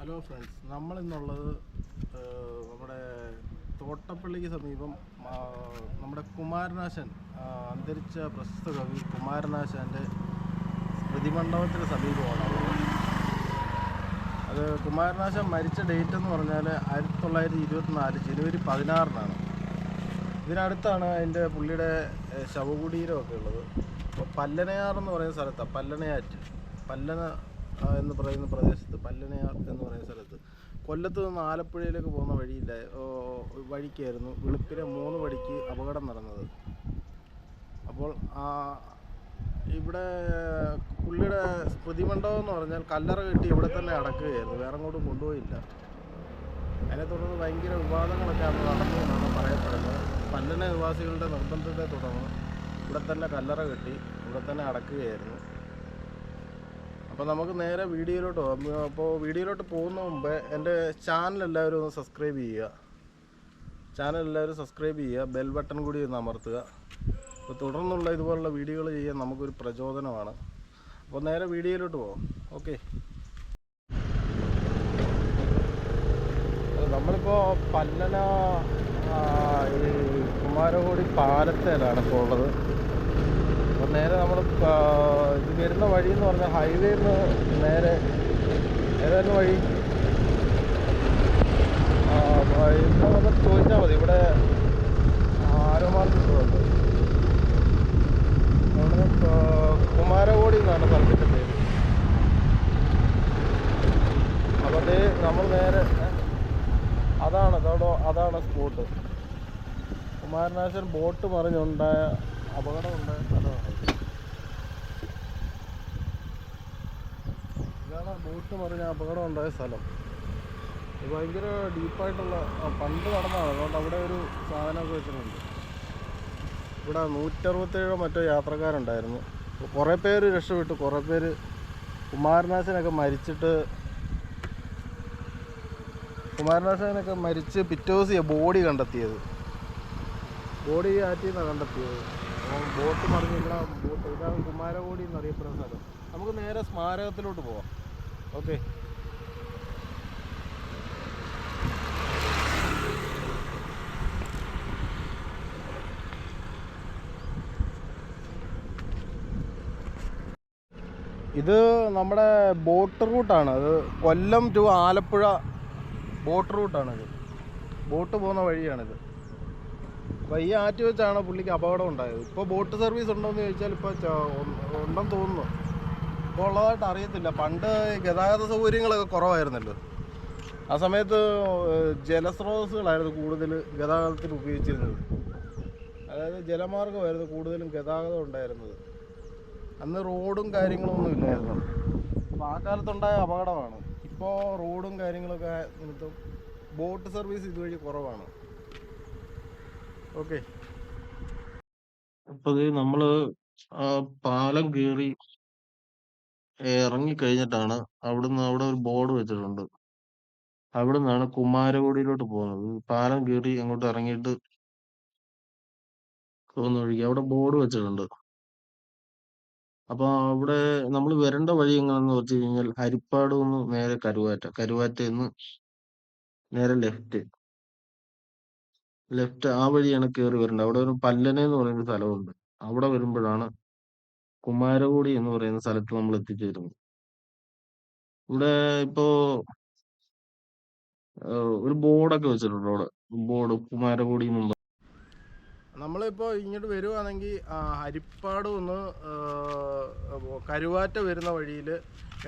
Hello friends നമ്മളിന്നുള്ളത് ഇന്നുള്ളത് നമ്മുടെ തോട്ടപ്പള്ളിക്ക് സമീപം നമ്മുടെ കുമാരനാശൻ അന്തരിച്ച പ്രശസ്ത കവി കുമാരനാശാന്റെ സ്മൃതിമണ്ഡപത്തിന് സമീപമാണ് അത് കുമാരനാശൻ മരിച്ച ഡേറ്റ് എന്ന് പറഞ്ഞാൽ ആയിരത്തി തൊള്ളായിരത്തി ഇരുപത്തിനാല് ജനുവരി പതിനാറിനാണ്. ഇതിനടുത്താണ് അതിന്റെ പുള്ളിയുടെ ശവകുടീരമൊക്കെ ഉള്ളത്. അപ്പോൾ പല്ലനയാർ എന്ന് പറയുന്ന സ്ഥലത്താണ് പല്ലനയാറ്റ്. പല്ലന എന്ന് പറയുന്ന പ്രദേശത്ത് പല്ലനയാർ എന്ന് പറയുന്ന സ്ഥലത്ത്. കൊല്ലത്ത് നിന്ന് ആലപ്പുഴയിലേക്ക് പോകുന്ന വഴിയില്ല. വഴിക്കായിരുന്നു. വെളുപ്പിനെ മൂന്ന് മണിക്ക് അപകടം നടന്നത്. അപ്പോൾ ആ, ഇവിടെ പുള്ളിയുടെ സ്മൃതിമണ്ഡപം എന്ന് പറഞ്ഞാൽ കല്ലറ കെട്ടി ഇവിടെ തന്നെ അടക്കുകയായിരുന്നു. വേറെ അങ്ങോട്ടും കൊണ്ടുപോയില്ല. അതിനെ തുടർന്ന് ഭയങ്കര നടന്നു എന്നാണ് പറയപ്പെടുന്നത്. പല്ലന നിവാസികളുടെ നിർബന്ധത്തെ തുടർന്ന് ഇവിടെ തന്നെ കല്ലറ കെട്ടി ഇവിടെ തന്നെ അടക്കുകയായിരുന്നു. അപ്പോൾ നമുക്ക് നേരെ വീഡിയോയിലോട്ട് പോകാം അപ്പോൾ വീഡിയോയിലോട്ട് പോകുന്ന മുമ്പ് എന്റെ ചാനൽ എല്ലാവരും ഒന്ന് സബ്സ്ക്രൈബ് ചെയ്യുക. ചാനൽ എല്ലാവരും സബ്സ്ക്രൈബ് ചെയ്യുക. ബെൽ ബട്ടൺ കൂടി ഒന്ന് അമർത്തുക. അപ്പോൾ തുടർന്നുള്ള ഇതുപോലുള്ള വീഡിയോകൾ ചെയ്യാൻ നമുക്കൊരു പ്രചോദനമാണ്. അപ്പോൾ നേരെ വീഡിയോയിലോട്ട് പോകാം ഓക്കെ നമ്മളിപ്പോൾ പല്ലന ഈ കുമാരകോടി പാലത്തേലാണ് ഇപ്പോൾ ഉള്ളത്. അപ്പോൾ നേരെ നമ്മൾ ഇത് വരുന്ന വഴി എന്ന് പറഞ്ഞാൽ ഹൈവേയിൽ നിന്ന് നേരെ ഏതായിരുന്നു വഴി. നമുക്ക് ചോദിച്ചാൽ മതി. ഇവിടെ ആരോമാർക്കുണ്ട് അവിടെ കുമാരകോടി എന്നാണ് സ്ഥലത്തിന്റെ പേര്. അപ്പോൾ നമ്മൾ നേരെ അതാണ് അതോടോ അതാണ് സ്പോട്ട്. കുമാരനാശൻ ബോട്ട് മറിഞ്ഞുണ്ടായ അപകടം ഉണ്ടായ സ്ഥലമാണ് ഇത്. ഇതാണ് ബോട്ട് മറിഞ്ഞ അപകടം ഉണ്ടായ സ്ഥലം. ഇത് ഭയങ്കര ഡീപ്പായിട്ടുള്ള പണ്ട് നടന്നതാണ്. അതുകൊണ്ട് അവിടെ ഒരു സാധനമൊക്കെ വെച്ചിട്ടുണ്ട്. ഇവിടെ നൂറ്ററുപത്തേഴോ മറ്റോ യാത്രക്കാരുണ്ടായിരുന്നു. കുറേ പേര് രക്ഷപ്പെട്ടു. കുറേ പേര് കുമാരനാശനൊക്കെ മരിച്ചിട്ട് കുമാരനാശനൊക്കെ മരിച്ച് പിറ്റേ ദിവസം ബോഡി കണ്ടെത്തിയത്. ബോഡി ആറ്റി നിന്നാണ് കണ്ടെത്തിയത്. ബോട്ട് മറിഞ്ഞില്ല ബോട്ട് ഇതാണ് കുമാരകോടി എന്നറിയപ്പെടുന്ന സ്ഥലം. നമുക്ക് നേരെ സ്മാരകത്തിലോട്ട് പോവാം. ഓക്കെ. ഇത് നമ്മുടെ ബോട്ട് റൂട്ടാണ് അത് കൊല്ലം ടു ആലപ്പുഴ ബോട്ട് റൂട്ടാണിത് ബോട്ട് പോകുന്ന വഴിയാണിത്. അപ്പോൾ ഈ ആറ്റ് വെച്ചാണ് പുള്ളിക്ക് അപകടം ഉണ്ടായത്. ഇപ്പോൾ ബോട്ട് സർവീസ് ഉണ്ടോയെന്ന് ചോദിച്ചാൽ ഇപ്പോൾ ഉണ്ടെന്ന് തോന്നുന്നു. ഇപ്പോൾ ഉള്ളതായിട്ട് അറിയത്തില്ല. പണ്ട് ഗതാഗത സൗകര്യങ്ങളൊക്കെ കുറവായിരുന്നല്ലോ. ആ സമയത്ത് ജലസ്രോതസ്സുകളായിരുന്നു കൂടുതൽ ഗതാഗതത്തിന് ഉപയോഗിച്ചിരുന്നത്. അതായത് ജലമാർഗമായിരുന്നു കൂടുതലും ഗതാഗതം ഉണ്ടായിരുന്നത്. അന്ന് റോഡും കാര്യങ്ങളൊന്നും ഇല്ലായിരുന്നു. അപ്പോൾ ആ കാലത്തുണ്ടായ അപകടമാണ്. ഇപ്പോൾ റോഡും കാര്യങ്ങളൊക്കെ നിമിത്തം ബോട്ട് സർവീസ് ഇതുവഴി കുറവാണ്. ഓക്കെ. അപ്പോൾ നമ്മൾ പാലം കീറി ഇറങ്ങി കഴിഞ്ഞിട്ടാണ് അവിടുന്ന് അവിടെ ഒരു ബോർഡ് വെച്ചിട്ടുണ്ട്. അവിടെ നിന്നാണ് കുമാരകോടിയിലോട്ട് പോകുന്നത്. പാലം കീറി അങ്ങോട്ട് ഇറങ്ങിയിട്ട് പോകുന്ന വഴിക്ക് അവിടെ ബോർഡ് വെച്ചിട്ടുണ്ട്. അപ്പൊ അവിടെ നമ്മൾ വരേണ്ട വഴി എങ്ങനെയാണെന്ന് വെച്ച് കഴിഞ്ഞാൽ ഹരിപ്പാട് നിന്ന് നേരെ കരുവാറ്റ. കരുവാറ്റ നിന്ന് നേരെ ലെഫ്റ്റ് ലെഫ്റ്റ് ആ വഴിയാണ് കയറി വരേണ്ടത്. അവിടെ ഒരു പല്ലന എന്ന് പറയുന്ന സ്ഥലമുണ്ട്. അവിടെ വരുമ്പോഴാണ് കുമാരകോടി എന്ന് പറയുന്ന സ്ഥലത്ത് നമ്മൾ എത്തിച്ചേരുന്നു. ഇവിടെ ഇപ്പോ ഒരു ബോർഡൊക്കെ വെച്ചിട്ടുണ്ട് അവിടെ. ബോർഡ് കുമാരകോടി എന്നുള്ള. നമ്മളിപ്പോ ഇങ്ങോട്ട് വരുവാണെങ്കിൽ ഹരിപ്പാട് ഒന്ന് കരുവാറ്റ വരുന്ന വഴിയിൽ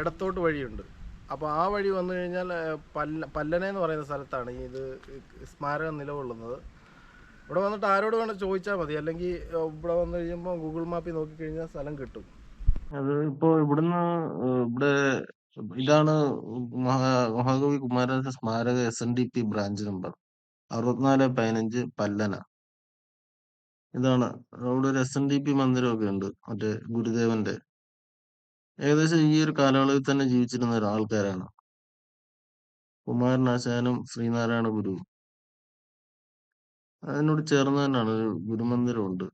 ഇടത്തോട്ട് വഴിയുണ്ട്. അപ്പോൾ ആ വഴി വന്നു കഴിഞ്ഞാൽ പല്ല പല്ലന എന്ന് പറയുന്ന സ്ഥലത്താണ് ഇത് സ്മാരക നിലകൊള്ളുന്നത്. ഇവിടെ വന്നിട്ട് ആരോട് വേണം ചോദിച്ചാൽ മതി. അല്ലെങ്കിൽ ഇവിടെ വന്നു കഴിയുമ്പോൾ ഗൂഗിൾ മാപ്പിൽ നോക്കിക്കഴിഞ്ഞാൽ സ്ഥലം കിട്ടും. അത് ഇപ്പോ ഇവിടുന്ന് ഇവിടെ ഇതാണ് മഹാകവി കുമാരനാശ സ്മാരക S N D P branch number അറുപത്തിനാല് പതിനഞ്ച് പല്ലന. ഇതാണ് അവിടെ ഒരു എസ് എൻ ഡി പി മന്ദിരമൊക്കെ ഉണ്ട് മറ്റേ ഗുരുദേവന്റെ. ഏകദേശം ഈ ഒരു കാലയളവിൽ തന്നെ ജീവിച്ചിരുന്ന ഒരാൾക്കാരാണ്. കുമാരനാശാനും ശ്രീനാരായണ ഗുരുവും. അതിനോട് ചേർന്ന് തന്നെയാണ് ഒരു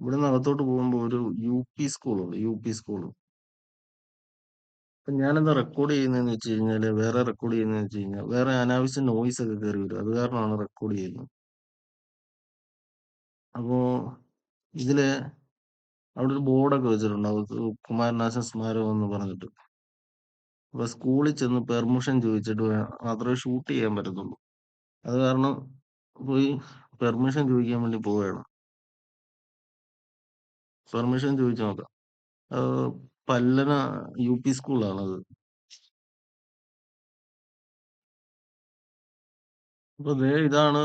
ഇവിടെ നിന്ന് അകത്തോട്ട് പോകുമ്പോൾ ഒരു യു പി സ്കൂളുണ്ട് യു പി സ്കൂൾ അപ്പൊ ഞാനെന്താ റെക്കോർഡ് ചെയ്യുന്നതെന്ന് വെച്ച് കഴിഞ്ഞാൽ വേറെ റെക്കോർഡ് ചെയ്യുന്നതെന്ന് വെച്ച് കഴിഞ്ഞാൽ വേറെ അനാവശ്യ നോയിസ് ഒക്കെ കയറി വരും. അത് കാരണമാണ് റെക്കോർഡ് ചെയ്യുന്നത്. അപ്പോ ഇതിൽ അവിടെ ഒരു ബോർഡൊക്കെ വെച്ചിട്ടുണ്ട്. അത് കുമാരനാശൻ സ്മാരകം എന്ന് പറഞ്ഞിട്ട്. അപ്പൊ സ്കൂളിൽ ചെന്ന് പെർമിഷൻ ചോദിച്ചിട്ട് മാത്രമേ ഷൂട്ട് ചെയ്യാൻ പറ്റത്തുള്ളൂ. അത് കാരണം പോയി പെർമിഷൻ ചോദിക്കാൻ വേണ്ടി പോവുകയാണ്. പെർമിഷൻ ചോദിച്ചു നോക്കാം പല്ലന യു പി സ്കൂളാണത് അപ്പൊ ദേ ഇതാണ്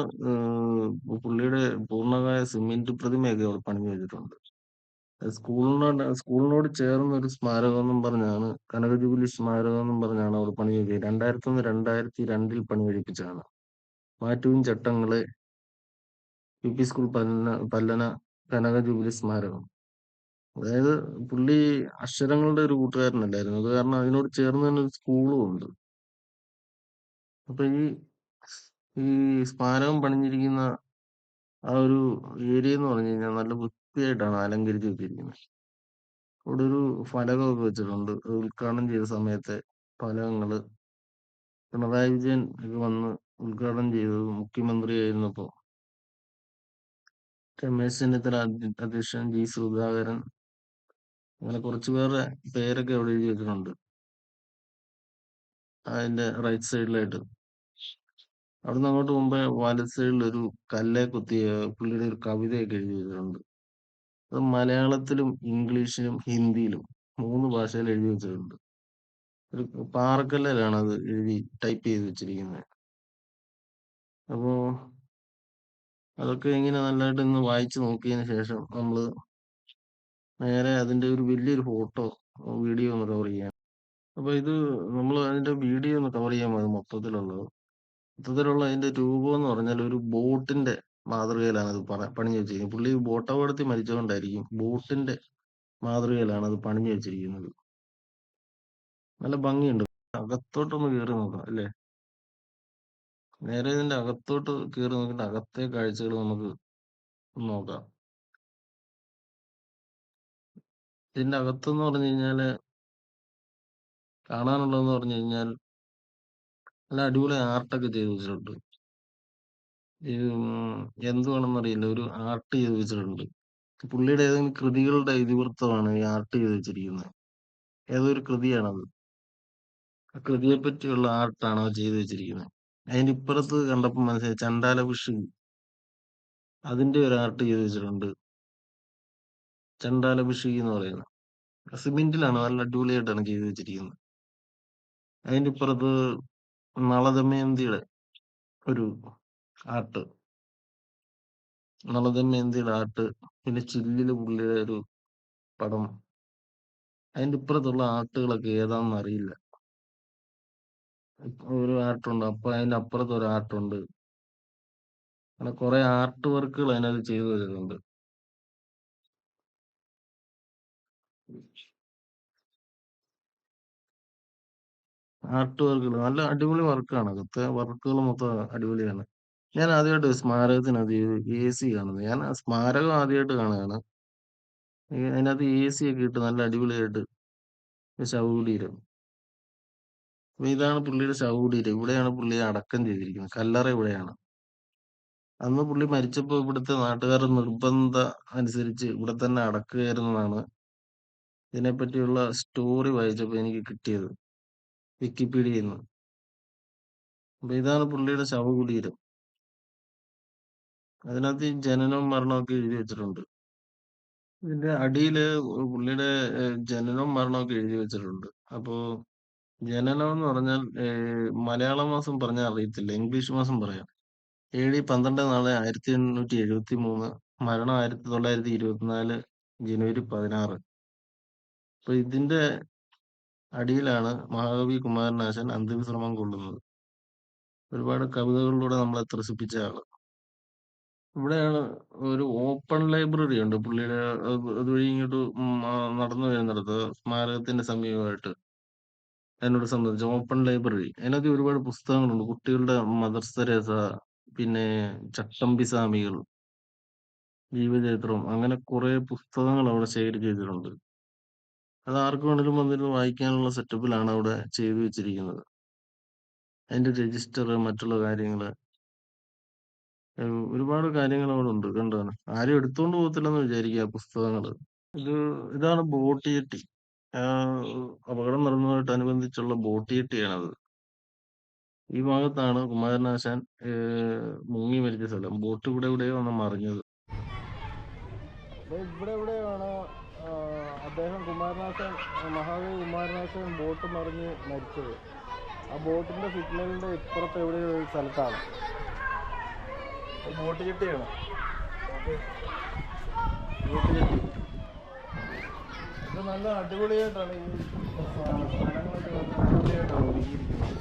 പുള്ളിയുടെ പൂർണകായ സിമെന്റ് പ്രതിമയൊക്കെ അവിടെ പണിഞ്ഞു വെച്ചിട്ടുണ്ട്. സ്കൂളിനോട് സ്കൂളിനോട് ചേർന്ന ഒരു സ്മാരകം എന്നും പറഞ്ഞാണ് കനക ജൂബിലി സ്മാരകം എന്നും പറഞ്ഞാണ് അവിടെ പണി കഴിപ്പിച്ചത് രണ്ടായിരത്തി ഒന്ന് രണ്ടായിരത്തി രണ്ടിൽ പണി കഴിപ്പിച്ചതാണ് മാറ്റവും ചട്ടങ്ങൾ U P school Pallana Pallana കനക ജൂബിലി സ്മാരകം. അതായത് പുള്ളി അക്ഷരങ്ങളുടെ ഒരു കൂട്ടുകാരനല്ലായിരുന്നു. അത് കാരണം അതിനോട് ചേർന്ന് തന്നെ ഒരു സ്കൂളും ഉണ്ട്. അപ്പൊ ഈ ഈ സ്മാരകം പണിഞ്ഞിരിക്കുന്ന ആ ഒരു ഏരിയ എന്ന് പറഞ്ഞു കഴിഞ്ഞാൽ നല്ല വൃത്തിയായിട്ടാണ് അലങ്കരിച്ച് വെച്ചിരിക്കുന്നത് അവിടെ ഒരു ഫലകമൊക്കെ വെച്ചിട്ടുണ്ട്. ഉദ്ഘാടനം ചെയ്ത സമയത്തെ ഫലകങ്ങൾ. പിണറായി വിജയൻ ഒക്കെ വന്ന് ഉദ്ഘാടനം ചെയ്തത് മുഖ്യമന്ത്രിയായിരുന്നപ്പോ രമേശ് ചെന്നിത്തല അധ്യ- അധ്യക്ഷൻ ജി. സുധാകരൻ അങ്ങനെ കുറച്ചു പേരുടെ പേരൊക്കെ അവിടെ എഴുതി വെച്ചിട്ടുണ്ട്. അതിന്റെ റൈറ്റ് സൈഡിലായിട്ട് അവിടുന്ന് അങ്ങോട്ട് മുമ്പേ വലത് സൈഡിൽ ഒരു കല്ലെ കുത്തിയ പുള്ളിയുടെ ഒരു കവിതയൊക്കെ എഴുതി വെച്ചിട്ടുണ്ട്. അത് മലയാളത്തിലും ഇംഗ്ലീഷിലും ഹിന്ദിയിലും മൂന്ന് ഭാഷയിൽ എഴുതി വെച്ചിട്ടുണ്ട്. ഒരു പാറക്കല്ലിലാണ് അത് എഴുതി ടൈപ്പ് ചെയ്ത് വെച്ചിരിക്കുന്നത്. അപ്പോ അതൊക്കെ ഇങ്ങനെ നല്ലതായിട്ട് ഒന്ന് വായിച്ചു നോക്കിയതിന് ശേഷം നമ്മൾ നേരെ അതിന്റെ ഒരു വലിയൊരു ഫോട്ടോ വീഡിയോ ഒന്ന് കവർ ചെയ്യാം അപ്പൊ ഇത് നമ്മൾ അതിന്റെ വീഡിയോ ഒന്ന് കവർ ചെയ്യാൻ മതി മൊത്തത്തിലുള്ളത്. മൊത്തത്തിലുള്ള അതിന്റെ രൂപം എന്ന് പറഞ്ഞാൽ ഒരു ബോട്ടിന്റെ മാതൃകയിലാണ് അത് പണ പണിഞ്ഞു വെച്ചിരിക്കുന്നത്. പുള്ളി ബോട്ട് അപകടത്തിൽ മരിച്ചുകൊണ്ടായിരിക്കും ബോട്ടിന്റെ മാതൃകയിലാണ് അത് പണിഞ്ഞു വെച്ചിരിക്കുന്നത്. നല്ല ഭംഗിയുണ്ട്. അകത്തോട്ടൊന്ന് കയറി നോക്കാം അല്ലേ? നേരെ ഇതിന്റെ അകത്തോട്ട് കയറി നോക്കിയിട്ട് അകത്തെ കാഴ്ചകൾ നമുക്ക് നോക്കാം. ഇതിന്റെ അകത്തെന്ന് പറഞ്ഞു കഴിഞ്ഞാൽ കാണാനുള്ളതെന്ന് പറഞ്ഞു കഴിഞ്ഞാൽ നല്ല അടിപൊളി ആർട്ടൊക്കെ ചെയ്ത് വെച്ചിട്ടുണ്ട്. എന്തുവാണെന്നറിയില്ല ഒരു ആർട്ട് ചെയ്തു വെച്ചിട്ടുണ്ട്. പുള്ളിയുടെ ഏതെങ്കിലും കൃതികളുടെ ഇതിവൃത്തമാണ് ഈ ആർട്ട് ചെയ്തു വെച്ചിരിക്കുന്നത്. ഏതൊരു കൃതിയാണത്? ആ കൃതിയെ പറ്റിയുള്ള ആർട്ടാണ് ചെയ്ത് വെച്ചിരിക്കുന്നത്. അതിന്റെ ഇപ്പുറത്ത് കണ്ടപ്പോ മനസ്സിലായി ചണ്ടാല ഫിഷ് അതിന്റെ ഒരു ആർട്ട് ചെയ്ത് വെച്ചിട്ടുണ്ട് ചണ്ടാല ഫിഷ് എന്ന് പറയുന്നത്. സിമെന്റിലാണ് നല്ല അടിപൊളിയായിട്ടാണ് ചെയ്ത് വെച്ചിരിക്കുന്നത്. അതിന്റെ ഇപ്പുറത്ത് നളദമയന്തിയുടെ ഒരു ആർട്ട് നളദമയന്തിയുടെ ആർട്ട് പിന്നെ ചില്ലിൽ പുള്ളിയുടെ ഒരു പടം. അതിന്റെ ഇപ്പുറത്തുള്ള ആർട്ടുകളൊക്കെ ഏതാണെന്ന് അറിയില്ല. ഒരു ആർട്ടുണ്ട് അപ്പൊ അതിന്റെ അപ്പുറത്ത് ഒരു ആർട്ടുണ്ട് അങ്ങനെ കുറെ ആർട്ട് വർക്കുകൾ അതിനകത്ത് ചെയ്തു വരുന്നുണ്ട് ആർട്ട് വർക്കുകൾ നല്ല അടിപൊളി വർക്കാണ് അകത്തെ വർക്കുകൾ മൊത്തം അടിപൊളിയാണ്. ഞാൻ ആദ്യമായിട്ട് സ്മാരകത്തിനകത്ത് എ സി കാണുന്നത്. ഞാൻ സ്മാരകം ആദ്യമായിട്ട് കാണുകയാണ്. അതിനകത്ത് എ സി ഒക്കെ ഇട്ട് നല്ല അടിപൊളിയായിട്ട് ശവകുടീരം അപ്പൊ ഇതാണ് പുള്ളിയുടെ ശവകുടീരം. ഇവിടെയാണ് പുള്ളിയെ അടക്കം ചെയ്തിരിക്കുന്നത്. കല്ലറ ഇവിടെയാണ്. അന്ന് പുള്ളി മരിച്ചപ്പോ ഇവിടുത്തെ നാട്ടുകാരുടെ നിർബന്ധ അനുസരിച്ച് ഇവിടെ തന്നെ അടക്കുകയായിരുന്നതാണ് ഇതിനെപ്പറ്റിയുള്ള സ്റ്റോറി വായിച്ചപ്പോ എനിക്ക് കിട്ടിയത്. വിക്കിപീഡിയയിൽ നിന്ന്. അപ്പൊ ഇതാണ് പുള്ളിയുടെ ശവകുടീരം. അതിനകത്ത് ഈ ജനനവും മരണമൊക്കെ എഴുതി വെച്ചിട്ടുണ്ട്. ഇതിന്റെ അടിയിൽ പുള്ളിയുടെ ജനനവും മരണമൊക്കെ എഴുതി വെച്ചിട്ടുണ്ട്. അപ്പോ ജനനം എന്ന് പറഞ്ഞാൽ മലയാള മാസം പറഞ്ഞാൽ അറിയത്തില്ല ഇംഗ്ലീഷ് മാസം പറയാം. ഏഴ് പന്ത്രണ്ട് നാല് ആയിരത്തി എണ്ണൂറ്റി എഴുപത്തി മൂന്ന് മരണം ആയിരത്തി തൊള്ളായിരത്തി ഇരുപത്തിനാല് ജനുവരി പതിനാറ്. അപ്പൊ ഇതിന്റെ അടിയിലാണ് മഹാകവി കുമാരനാശൻ അന്ത്യവിശ്രമം കൊള്ളുന്നത്. ഒരുപാട് കവിതകളിലൂടെ നമ്മളെ ത്രസിപ്പിച്ച ആൾ. ഇവിടെയാണ് ഒരു ഓപ്പൺ ലൈബ്രറി ഉണ്ട് പുള്ളിയുടെ അത് അതുവഴി ഇങ്ങോട്ട് നടന്നു വരുന്നിടത്ത് സ്മാരകത്തിന്റെ സമീപമായിട്ട്. അതിനോട് സംബന്ധിച്ച് ഓപ്പൺ ലൈബ്രറി അതിനകത്ത് ഒരുപാട് പുസ്തകങ്ങളുണ്ട് കുട്ടികളുടെ മദർ തെരേസ പിന്നെ ചട്ടമ്പി സ്വാമികൾ ജീവചരിത്രം അങ്ങനെ കുറെ പുസ്തകങ്ങൾ അവിടെ ശേഖരിച്ച് ചെയ്തിട്ടുണ്ട് അത് ആർക്ക് വേണമെങ്കിലും വന്നിരുന്ന് വായിക്കാനുള്ള സെറ്റപ്പിലാണ് അവിടെ ചെയ്തു വെച്ചിരിക്കുന്നത്. അതിന്റെ രജിസ്റ്റർ മറ്റുള്ള കാര്യങ്ങൾ ഒരുപാട് കാര്യങ്ങൾ അവിടെ ഉണ്ട്. കണ്ടോ? ആരും എടുത്തോണ്ട് പോകത്തില്ലെന്ന് വിചാരിക്കുക പുസ്തകങ്ങൾ. ഇത് ഇതാണ് ബോട്ട് ജെട്ടി. ആഹ് അപകടം നടന്നതായിട്ടനുബന്ധിച്ചുള്ള ബോട്ട് അത് ഈ ഭാഗത്താണ് കുമാരനാശാൻ ഏഹ് മുങ്ങി മരിച്ച സ്ഥലം. ബോട്ട് ഇവിടെ എവിടെയോ ആണ് മറിഞ്ഞത്. ഇവിടെ എവിടെയാണ് അദ്ദേഹം കുമാരനാശൻ മഹാകവി കുമാരനാശൻ ബോട്ട് മറിഞ്ഞ് മരിച്ചത്. ആ ബോട്ടിന്റെ സിഗ്നലിന്റെ ഇപ്പുറത്ത് എവിടെയോ ഒരു സ്ഥലത്താണ്. ബോട്ട് ജെട്ടിയാണ്. Boat jetty. ഇത് നല്ല അടിപൊളിയായിട്ടാണ് ഈ സ്ഥലങ്ങളൊക്കെ നല്ല അടിപൊളിയായിട്ടാണ് ഒരുക്കിയിരിക്കുന്നത്.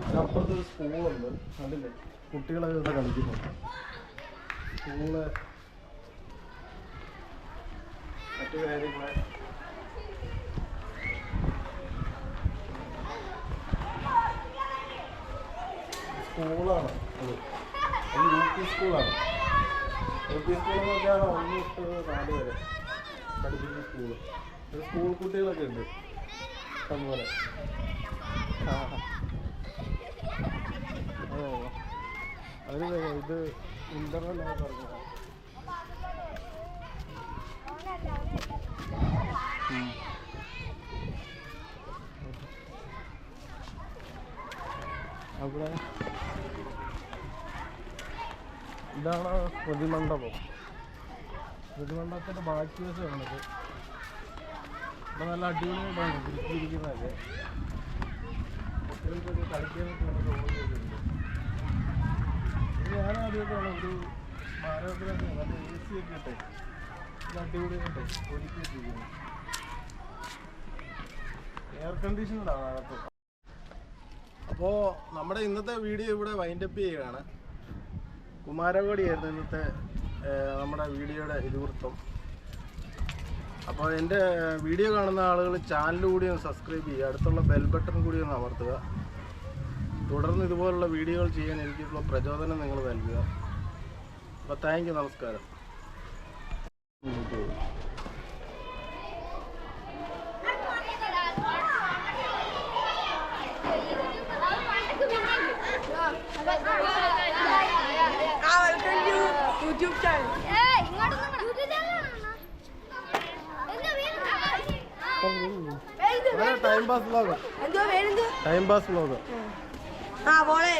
ഇതിനപ്പുറത്ത് ഒരു സ്കൂളുണ്ട്. കണ്ടില്ലേ? കുട്ടികളൊക്കെ ഇവിടെ കളിക്കുന്നുണ്ട്. സ്കൂൾ മറ്റു കാര്യങ്ങളെ സ്കൂളാണ് അത് അത് യു പി സ്കൂളാണ് യു പി സ്കൂൾ എന്ന് വെച്ചാൽ ഒന്ന് തൊട്ട് നാല് വരെ പഠിപ്പിക്കുന്ന സ്കൂൾ. സ്കൂൾ കുട്ടികളൊക്കെ ഉണ്ട്. ഇഷ്ടംപോലെ. ആ ഓ അവർ ഇത് ഇന്റർവെൽ പറഞ്ഞതാണ് അവിടെ ഇതാണ് പ്രതിമണ്ഡപം പ്രതിമണ്ഡപത്തിന്റെ ബാക്കി വശമാണിത് ഇവിടെ നല്ല അടിപൊളിയായിട്ടാണ് തിരിച്ചിരിക്കുന്നതൊക്കെ കുട്ടികൾക്കൊക്കെ കളിക്കാനൊക്കെ നല്ല സൗകര്യമൊക്കെ ഉണ്ട് ഇത് ഞാൻ ആദ്യമായിട്ടാണ് ഒരു സ്മാരകത്തിലൊക്കെ നല്ല എ സി ഒക്കെ ഇട്ടെ അടിപൊളിയായിട്ടെ ഒരുക്കി വെച്ചിരിക്കുന്നു. എയർ കണ്ടീഷൻഡാണ് അകത്ത് അപ്പോൾ നമ്മുടെ ഇന്നത്തെ വീഡിയോ ഇവിടെ വൈൻഡപ്പ് ചെയ്യുകയാണ്. കുമാരകോടിയായിരുന്നു ഇന്നത്തെ നമ്മുടെ വീഡിയോയുടെ ഇതിവൃത്തം. അപ്പോൾ എന്റെ വീഡിയോ കാണുന്ന ആളുകൾ ചാനൽ കൂടി ഒന്ന് സബ്സ്ക്രൈബ് ചെയ്യുക. അടുത്തുള്ള ബെൽ ബട്ടൺ കൂടി ഒന്ന് അമർത്തുക. തുടർന്ന് ഇതുപോലുള്ള വീഡിയോകൾ ചെയ്യാൻ എനിക്കുള്ള പ്രചോദനം നിങ്ങൾ നൽകുക. അപ്പോൾ താങ്ക് നമസ്കാരം ആ welcome to YouTube channel time pass vlog എന്തോ? പേരെന്തോ ടൈം പാസ് വ്ലോഗ് ആ പോളെ